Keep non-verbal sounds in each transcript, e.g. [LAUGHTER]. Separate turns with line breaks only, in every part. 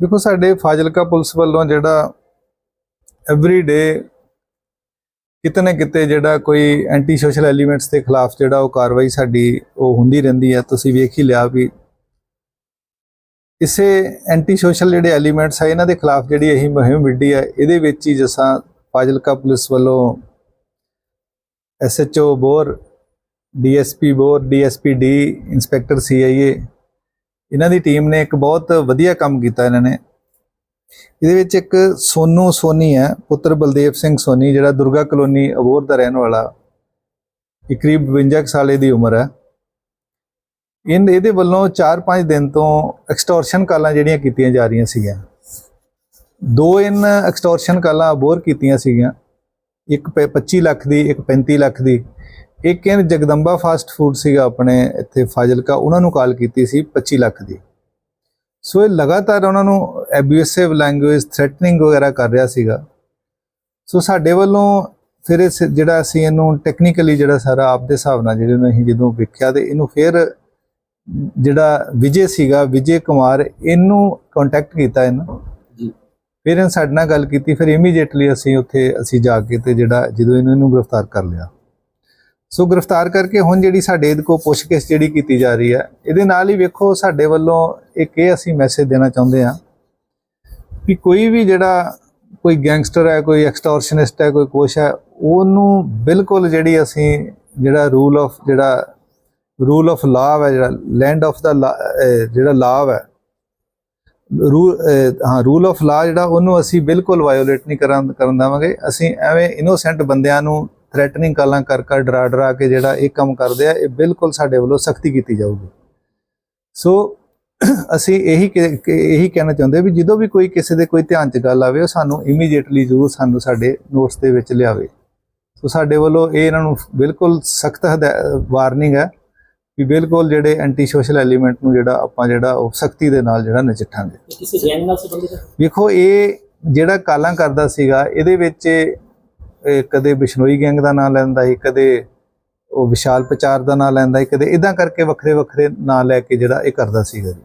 ਦੇਖੋ, ਸਾਡੇ ਫਾਜ਼ਿਲਕਾ ਪੁਲਿਸ ਵੱਲੋਂ ਜਿਹੜਾ ਐਵਰੀ ਡੇ ਕਿਤੇ ਨਾ ਕਿਤੇ ਜਿਹੜਾ ਕੋਈ ਐਂਟੀ ਸੋਸ਼ਲ ਐਲੀਮੈਂਟਸ ਦੇ ਖਿਲਾਫ ਜਿਹੜਾ ਉਹ ਕਾਰਵਾਈ ਸਾਡੀ ਉਹ ਹੁੰਦੀ ਰਹਿੰਦੀ ਹੈ। ਤੁਸੀਂ ਵੇਖ ਹੀ ਲਿਆ ਵੀ ਇਸੇ ਐਂਟੀ ਸੋਸ਼ਲ ਜਿਹੜੇ ਐਲੀਮੈਂਟਸ ਆ, ਇਹਨਾਂ ਦੇ ਖਿਲਾਫ ਜਿਹੜੀ ਇਹੀ ਮੁਹਿੰਮ ਵਿੱਢੀ ਹੈ, ਇਹਦੇ ਵਿੱਚ ਹੀ ਜਿਸਾਂ ਫਾਜ਼ਿਲਕਾ ਪੁਲਿਸ ਵੱਲੋਂ ਐਸਐਚਓ ਬੋਰ ਡੀਐਸਪੀ ਬੋਰ ਡੀਐਸਪੀ ਡੀ ਇੰਸਪੈਕਟਰ ਸੀਆਈਏ ਇਹਨਾਂ ਦੀ ਟੀਮ ਨੇ ਇੱਕ ਬਹੁਤ ਵਧੀਆ ਕੰਮ ਕੀਤਾ ਇਹਨਾਂ ਨੇ। ਇਹਦੇ ਵਿੱਚ ਇੱਕ ਸੋਨੂ ਸੋਨੀ ਹੈ, ਪੁੱਤਰ ਬਲਦੇਵ ਸਿੰਘ ਸੋਨੀ, ਜਿਹੜਾ ਦੁਰਗਾ ਕਲੋਨੀ ਅਬੋਰ ਦਾ ਰਹਿਣ ਵਾਲਾ, ਇਹ ਕਰੀਬ 52 ਕੁ ਸਾਲੇ ਦੀ ਉਮਰ ਹੈ। ਇਨ ਇਹਦੇ ਵੱਲੋਂ 4-5 ਦਿਨ ਤੋਂ ਐਕਸਟੋਰਸ਼ਨ ਕਾਲਾਂ ਜਿਹੜੀਆਂ ਕੀਤੀਆਂ ਜਾ ਰਹੀਆਂ ਸੀਗੀਆਂ। ਦੋ ਇਨ ਐਕਸਟੋਰਸ਼ਨ ਕਾਲਾਂ ਅਬੋਰ ਕੀਤੀਆਂ ਸੀਗੀਆਂ, ਇੱਕ ਪ- 25 ਲੱਖ ਦੀ, ਇੱਕ 35 ਲੱਖ ਦੀ। ਇੱਕ ਇਨ ਜਗਦੰਬਾ ਫਾਸਟ ਫੂਡ ਸੀਗਾ ਆਪਣੇ ਇੱਥੇ ਫਾਜ਼ਿਲਕਾ ਉਹਨਾਂ ਨੂੰ ਕਾਲ ਕੀਤੀ ਸੀ 25 ਲੱਖ ਦੀ। ਸੋ ਇਹ ਲਗਾਤਾਰ ਉਹਨਾਂ ਨੂੰ ਐਬਿਊਸਿਵ ਲੈਂਗੁਏਜ ਥ੍ਰੈਟਨਿੰਗ ਵਗੈਰਾ ਕਰ ਰਿਹਾ ਸੀਗਾ। ਸੋ ਸਾਡੇ ਵੱਲੋਂ ਫਿਰ ਇਸ ਜਿਹੜਾ ਅਸੀਂ ਇਹਨੂੰ ਟੈਕਨੀਕਲੀ ਜਿਹੜਾ ਸਾਰਾ ਆਪ ਦੇ ਹਿਸਾਬ ਨਾਲ ਜਿਹੜੇ ਨੂੰ ਅਸੀਂ ਜਦੋਂ ਵੇਖਿਆ ਤੇ ਇਹਨੂੰ ਫਿਰ ਜਿਹੜਾ ਵਿਜੇ ਸੀਗਾ ਵਿਜੇ ਕੁਮਾਰ ਇਹਨੂੰ ਕੰਟੈਕਟ ਕੀਤਾ ਇਹਨੂੰ।
ਜੀ।
ਫਿਰ ਇਹਨੇ ਸਾਡੇ ਨਾਲ ਗੱਲ ਕੀਤੀ ਫਿਰ ਇਮੀਡੀਏਟਲੀ ਅਸੀਂ ਉੱਥੇ ਅਸੀਂ ਜਾ ਕੇ ਤੇ ਜਿਹੜਾ ਜਦੋਂ ਇਹਨਾਂ ਨੂੰ ਗ੍ਰਿਫਤਾਰ ਕਰ ਲਿਆ। ਸੋ ਗ੍ਰਿਫਤਾਰ ਕਰਕੇ ਹੁਣ ਜਿਹੜੀ ਸਾਡੇ ਇਹਦੇ ਕੋ ਪੁੱਛਗਿੱਛ ਜਿਹੜੀ ਕੀਤੀ ਜਾ ਰਹੀ ਹੈ, ਇਹਦੇ ਨਾਲ ਹੀ ਵੇਖੋ ਸਾਡੇ ਵੱਲੋਂ ਇੱਕ ਇਹ ਅਸੀਂ ਮੈਸੇਜ ਦੇਣਾ ਚਾਹੁੰਦੇ ਹਾਂ ਵੀ ਕੋਈ ਵੀ ਜਿਹੜਾ ਕੋਈ ਗੈਂਗਸਟਰ ਹੈ, ਕੋਈ ਐਕਸਟੋਰਸ਼ਨਿਸਟ ਹੈ, ਕੋਈ ਕੁਛ ਹੈ, ਉਹਨੂੰ ਬਿਲਕੁਲ ਜਿਹੜੀ ਅਸੀਂ ਜਿਹੜਾ ਰੂਲ ਆਫ ਜਿਹੜਾ ਰੂਲ ਆਫ ਲਾਅ ਹੈ, ਜਿਹੜਾ ਲੈਂਡ ਆਫ ਦਾ ਜਿਹੜਾ ਲਾਅ ਹੈ ਰੂਲ ਹਾਂ ਰੂਲ ਆਫ ਲਾਅ ਜਿਹੜਾ ਉਹਨੂੰ ਅਸੀਂ ਬਿਲਕੁਲ ਵਾਇਓਲੇਟ ਨਹੀਂ ਕਰਨ ਕਰਨ ਦੇਵਾਂਗੇ। ਅਸੀਂ ਐਵੇਂ ਇਨੋਸੈਂਟ ਬੰਦਿਆਂ ਨੂੰ ਥ੍ਰੈਟਨਿੰਗ ਕਾਲਾਂ ਕਰ ਕਰ ਡਰਾ ਡਰਾ ਕੇ ਜਿਹੜਾ ਇਹ ਕੰਮ ਕਰਦੇ ਆ ਇਹ ਬਿਲਕੁਲ ਸਾਡੇ ਵੱਲੋਂ ਸਖਤੀ ਕੀਤੀ ਜਾਊਗੀ। ਸੋ [CLEARS THROAT] ਅਸੀਂ ਇਹੀ ਇਹੀ ਕਹਿਣਾ ਚਾਹੁੰਦੇ ਵੀ ਜਦੋਂ ਵੀ ਕੋਈ ਕਿਸੇ ਦੇ ਕੋਈ ਧਿਆਨ ਚ ਗੱਲ ਆਵੇ ਉਹ ਸਾਨੂੰ ਇਮੀਡੀਏਟਲੀ ਜ਼ਰੂਰ ਸਾਨੂੰ ਸਾਡੇ ਨੋਟਸ ਦੇ ਵਿੱਚ ਲਿਆਵੇ। ਸੋ ਸਾਡੇ ਵੱਲੋਂ ਇਹ ਇਹਨਾਂ ਨੂੰ ਬਿਲਕੁਲ ਸਖਤ ਵਾਰਨਿੰਗ ਹੈ ਵੀ ਬਿਲਕੁਲ ਜਿਹੜੇ ਐਂਟੀ ਸੋਸ਼ਲ ਐਲੀਮੈਂਟ ਨੂੰ ਜਿਹੜਾ ਆਪਾਂ ਜਿਹੜਾ ਉਹ ਸਖਤੀ ਦੇ ਨਾਲ ਜਿਹੜਾ ਨਜਿੱਠਾਂਗੇ।
ਕਿਸੇ ਗੈਂਗ ਨਾਲ ਸੰਬੰਧਿਤ
ਵੇਖੋ ਇਹ ਜਿਹੜਾ ਕਾਲਾਂ ਕਰਦਾ ਸੀਗਾ ਇਹਦੇ ਵਿੱਚ ਕਦੇ ਬਿਸ਼ਨੋਈ ਗੈਂਗ ਦਾ ਨਾਮ ਲੈਂਦਾ ਸੀ ਕਦੇ ਉਹ ਵਿਸ਼ਾਲ ਪ੍ਰਚਾਰ ਦਾ ਨਾਮ ਲੈਂਦਾ ਸੀ ਕਦੇ ਇਦਾਂ ਕਰਕੇ ਵੱਖਰੇ ਵੱਖਰੇ ਨਾਮ ਲੈ ਕੇ ਜਿਹੜਾ ਇਹ ਕਰਦਾ ਸੀਗਾ ਜੀ।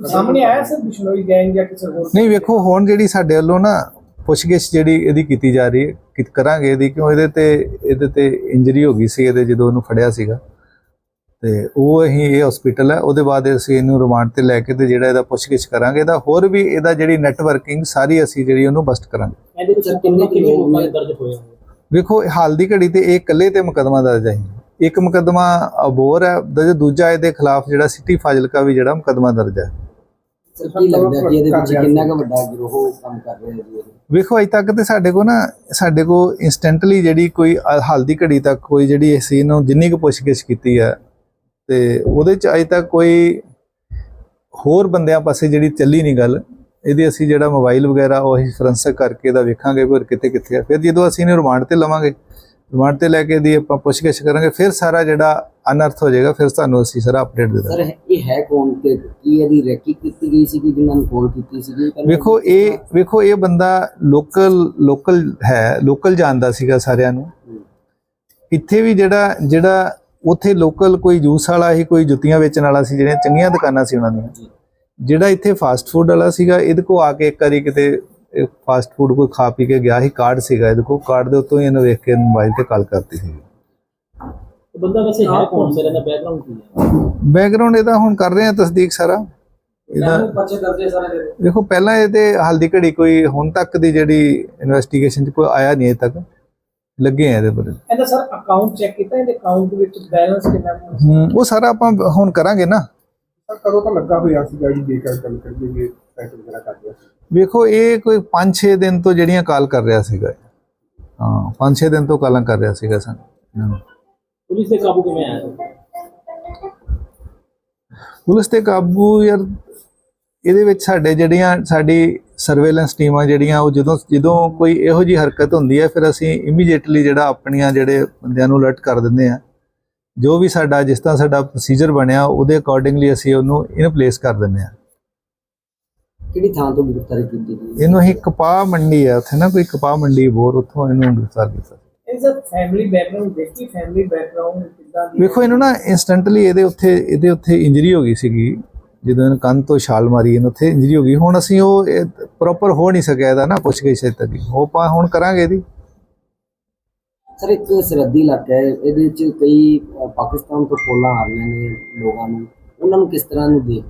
ਸਾਹਮਣੇ ਆਇਆ ਸਰ ਬਿਸ਼ਨੋਈ ਗੈਂਗ ਜਾਂ ਕਿਸੇ ਹੋਰ?
ਨਹੀਂ ਵੇਖੋ ਹੁਣ ਜਿਹੜੀ ਸਾਡੇ ਵੱਲੋਂ ਨਾ ਪੁੱਛਗਿੱਛ ਜਿਹੜੀ ਇਹਦੀ ਕੀਤੀ ਜਾ ਰਹੀ ਹੈ ਕਿ ਕਰਾਂਗੇ ਇਹਦੀ ਕਿਉਂ ਇਹਦੇ ਤੇ ਇਹਦੇ ਤੇ ਇੰਜਰੀ ਹੋ ਗਈ ਸੀ ਇਹਦੇ ਜਦੋਂ ਉਹਨੂੰ ਫੜਿਆ ਸੀਗਾ। ਤੇ ਉਹ ਅਸੀਂ ਇਹ ਹਸਪੀਟਲ ਹੈ ਉਹਦੇ ਬਾਅਦ ਅਸੀਂ ਇਹਨੂੰ ਰਿਮਾਂਡ ਤੇ ਲੈ ਕੇ ਤੇ ਜਿਹੜਾ ਇਹਦਾ ਪੁੱਛਗਿੱਛ ਕਰਾਂਗੇ ਇਹਦਾ ਹੋਰ ਵੀ ਇਹਦਾ ਜਿਹੜੀ ਨੈਟਵਰਕਿੰਗ ਸਾਰੀ ਅਸੀਂ ਜਿਹੜੀ ਉਹਨੂੰ ਬਸਟ ਕਰਾਂਗੇ।
ਇਹਦੇ ਵਿੱਚ ਕਿੰਨੇ ਕਿੰਨੇ ਦੇ ਦਰਜ ਹੋਏ ਹੋਏ
ਵੇਖੋ ਹਾਲ ਦੀ ਘੜੀ ਤੇ ਇਹ ਇਕੱਲੇ ਤੇ ਮੁਕਦਮਾ ਦਰਜ ਹੈ ਇੱਕ ਮੁਕਦਮਾ ਅਬੋਰ ਹੈ ਤੇ ਦੂਜਾ ਇਹਦੇ ਖਿਲਾਫ ਜਿਹੜਾ ਸਿਟੀ ਫਾਜ਼ਿਲਕਾ ਵੀ ਜਿਹੜਾ ਮੁਕਦਮਾ ਦਰਜ ਹੈ
ਕੀ ਲੱਗਦਾ ਕਿ ਇਹਦੇ ਵਿੱਚ ਕਿੰਨਾ ਕੁ ਵੱਡਾ ਗਿਰੋਹ ਕੰਮ ਕਰ ਰਿਹਾ ਹੈ ਜੀ?
ਵੇਖੋ ਅਜੇ ਤੱਕ ਤੇ ਸਾਡੇ ਕੋ ਨਾ ਸਾਡੇ ਕੋ ਇਨਸਟੈਂਟਲੀ ਜਿਹੜੀ ਕੋਈ ਹਾਲ ਦੀ ਘੜੀ ਤੱਕ ਕੋਈ ਜਿਹੜੀ ਇਸ ਚੀਜ਼ ਨੂੰ ਜਿੰਨੀ ਕੁ ਪੁੱਛਗਿੱਛ ਕੀਤੀ ਹੈ ਤੇ ਉਹਦੇ ਚ ਅਜੇ ਤੱਕ ਕੋਈ ਹੋਰ ਬੰਦਿਆਂ ਪਾਸੇ ਜਿਹੜੀ ਚੱਲੀ ਨਹੀਂ ਗੱਲ ਇਹਦੀ ਅਸੀਂ ਜਿਹੜਾ ਮੋਬਾਈਲ ਵਗੈਰਾ ਉਹ ਅਸੀਂ ਫੋਰੈਂਸਿਕ ਕਰਕੇ ਇਹਦਾ ਵੇਖਾਂਗੇ ਵੀ ਕਿੱਥੇ ਕਿੱਥੇ ਆ। ਫਿਰ ਜਦੋਂ ਅਸੀਂ ਇਹਨੂੰ ਰਿਮਾਂਡ ਤੇ ਲਵਾਂਗੇ ਰਿਮਾਂਡ ਤੇ ਲੈ ਕੇ ਦੀ ਆਪਾਂ ਪੁੱਛਗਿੱਛ ਕਰਾਂਗੇ ਫਿਰ ਸਾਰਾ ਜਿਹੜਾ ਅਨਰਥ ਹੋ ਜਾਏਗਾ ਫਿਰ ਤੁਹਾਨੂੰ ਅਸੀਂ ਸਾਰਾ ਅਪਡੇਟ ਦੇ ਦਾਂਗੇ।
ਸਰ ਇਹ ਹੈ ਕੌਣ ਤੇ ਕੀ ਇਹਦੀ ਰੈਕੀ ਕੀਤੀ ਗਈ ਸੀ ਕਿ ਜਿਨ੍ਹਾਂ ਨੂੰ ਕਾਲ ਕੀਤੀ ਸੀ
ਵੇਖੋ ਇਹ ਵੇਖੋ ਇਹ ਬੰਦਾ ਲੋਕਲ ਲੋਕਲ ਹੈ ਲੋਕਲ ਜਾਣਦਾ ਸੀਗਾ ਸਾਰਿਆਂ ਨੂੰ। ਇੱਥੇ ਵੀ ਜਿਹੜਾ ਜਿਹੜਾ ਉੱਥੇ ਲੋਕਲ ਕੋਈ ਜੂਸ ਵਾਲਾ ਸੀ ਕੋਈ ਜੁੱਤੀਆਂ ਵੇਚਣ ਵਾਲਾ ਸੀ ਜਿਹੜੀਆਂ ਚੰਗੀਆਂ ਦੁਕਾਨਾਂ ਸੀ ਉਹਨਾਂ ਦੀਆਂ। ਜਿਹੜਾ ਇੱਥੇ ਫਾਸਟ ਫੂਡ ਵਾਲਾ ਸੀਗਾ ਇਹਦੇ ਕੋ ਆ ਕੇ ਇੱਕ ਵਾਰੀ ਕਿਤੇ ਫਾਸਟ ਫੂਡ ਕੋਈ ਖਾ ਪੀ ਕੇ ਗਿਆ ਸੀ ਕਾਰਡ ਸੀਗਾ ਇਹਦੇ ਕੋ ਕਾਰਡ ਦੇ ਉੱਤੋਂ ਹੀ ਇਹਨੂੰ ਵੇਖ ਕੇ ਮੋਬਾਈਲ ਤੇ ਕਾਲ ਕਰਤੀ ਸੀ।
ਬੰਦਾ ਵੈਸੇ ਹੈ ਕੌਣ ਸਰ ਇਹਦਾ ਬੈਕਗ੍ਰਾਉਂਡ ਕੀ ਹੈ?
ਬੈਕਗ੍ਰਾਉਂਡ ਇਹਦਾ ਹੁਣ ਕਰ ਰਹੇ ਆ ਤਸਦੀਕ ਸਾਰਾ। ਇਹਦਾ ਦੇਖੋ ਪਹਿਲਾਂ ਇਹਦੇ ਹਾਲ ਦੀ ਘੜੀ ਕੋਈ ਹੁਣ ਤੱਕ ਦੀ ਜਿਹੜੀ ਇਨਵੈਸਟੀਗੇਸ਼ਨ ਚ ਕੋਈ ਆਇਆ ਨਹੀਂ ਅਜੇ ਤੱਕ। ਲੱਗੇ ਆ ਇਹਦੇ ਬਾਰੇ
ਇਹਦਾ ਸਰ ਅਕਾਊਂਟ ਚੈੱਕ ਕੀਤਾ ਇਹਦੇ ਅਕਾਊਂਟ ਵਿੱਚ ਬੈਲੈਂਸ ਕਿੰਨਾ? ਹੂੰ
ਉਹ ਸਾਰਾ ਆਪਾਂ ਹੁਣ ਕਰਾਂਗੇ ਨਾ।
ਸਰ ਕਦੋਂ ਤਾਂ ਲੱਗਾ ਹੋਇਆ ਸੀ ਜੀ ਜੇਕਰ ਗੱਲ ਕਰੀਏ ਕਿ ਪੈਸੇ ਵਗੈਰਾ ਕਰ ਰਿਹਾ ਸੀ?
ਵੇਖੋ ਇਹ ਕੋਈ 5-6 ਦਿਨ ਤੋਂ ਜਿਹੜੀਆਂ ਕਾਲ ਕਰ ਰਿਹਾ ਸੀਗਾ ਹਾਂ 5-6 ਦਿਨ ਤੋਂ ਕਾਲਾਂ ਕਰ ਰਿਹਾ ਸੀਗਾ ਸਾਨੂੰ।
ਪੁਲਿਸ ਦੇ ਕਾਬੂ ਕਿਵੇਂ ਆਇਆ?
ਪੁਲਿਸ ਤੇ ਕਾਬੂ ਯਾਰ ਇਹਦੇ ਵਿੱਚ ਸਾਡੇ ਜਿਹੜੀਆਂ ਸਾਡੀ ਸਰਵੇਲੈਂਸ ਟੀਮਾਂ ਜਿਹੜੀਆਂ ਉਹ ਜਦੋਂ ਜਦੋਂ ਕੋਈ ਇਹੋ ਜੀ ਹਰਕਤ ਹੁੰਦੀ ਹੈ ਫਿਰ ਅਸੀਂ ਇਮੀਡੀਏਟਲੀ ਜਿਹੜਾ ਆਪਣੀਆਂ ਜਿਹੜੇ ਬੰਦਿਆਂ ਨੂੰ ਅਲਰਟ ਕਰ ਦਿੰਦੇ ਆ ਜੋ ਵੀ ਸਾਡਾ ਜਿਸ ਤਰ੍ਹਾਂ ਸਾਡਾ ਪ੍ਰੋਸੀਜਰ ਬਣਿਆ ਉਹਦੇ ਅਕੋਰਡਿੰਗਲੀ ਅਸੀਂ ਉਹਨੂੰ ਇਨ ਪਲੇਸ ਕਰ ਦਿੰਦੇ ਆ
ਕਿਹੜੀ ਥਾਂ ਤੋਂ ਗ੍ਰਿਫਤਾਰੀ ਕੀਤੀ ਗਈ?
ਇਹਨੂੰ ਅਸੀਂ ਕਪਾਹ ਮੰਡੀ ਆ ਉੱਥੇ ਨਾ ਕੋਈ ਕਪਾਹ ਮੰਡੀ ਬੋਰ ਉੱਥੋਂ ਇਹਨੂੰ ਗ੍ਰਿਫਤਾਰ ਕੀਤਾ।
ਇਹ ਸਰ ਫੈਮਿਲੀ ਬੈਕਗ੍ਰਾਉਂਡ ਦੇਖੀ ਫੈਮਿਲੀ ਬੈਕਗ੍ਰਾਉਂਡ ਕਿੱਦਾਂ ਦੀ
ਵੇਖੋ ਇਹਨੂੰ ਨਾ ਇਨਸਟੈਂਟਲੀ ਇਹਦੇ ਉੱਥੇ ਇਹਦੇ ਉੱਥੇ ਇੰਜਰੀ ਹੋ ਗਈ ਸੀਗੀ। ਜਦੋਂ ਇਹਨੇ ਕੰਨ ਤੋਂ ਛਾਲ ਮਾਰੀ ਇਹਨੂੰ ਉੱਥੇ ਇੰਜਰੀ ਹੋ ਗਈ। ਹੁਣ ਅਸੀਂ ਉਹ ਪ੍ਰੋਪਰ ਹੋ ਨਹੀਂ ਸਕਿਆ ਇਹਦਾ ਨਾ ਪੁੱਛ ਗਈ ਸੇ ਤੱਕ। ਉਹ ਆਪਾਂ ਹੁਣ ਕਰਾਂਗੇ ਇਹਦੀ।
ਸਰ, ਇੱਕ ਸਰਹੱਦੀ ਇਲਾਕਾ ਹੈ, ਇਹਦੇ ਵਿੱਚ ਕਈ ਪਾਕਿਸਤਾਨ ਤੋਂ ਫੋਲਾਂ ਆ ਰਹੀਆਂ ਨੇ ਲੋਕਾਂ ਨੂੰ। ਉਹਨਾਂ ਨੂੰ ਕਿਸ ਤਰ੍ਹਾਂ ਨੂੰ ਦੇਖ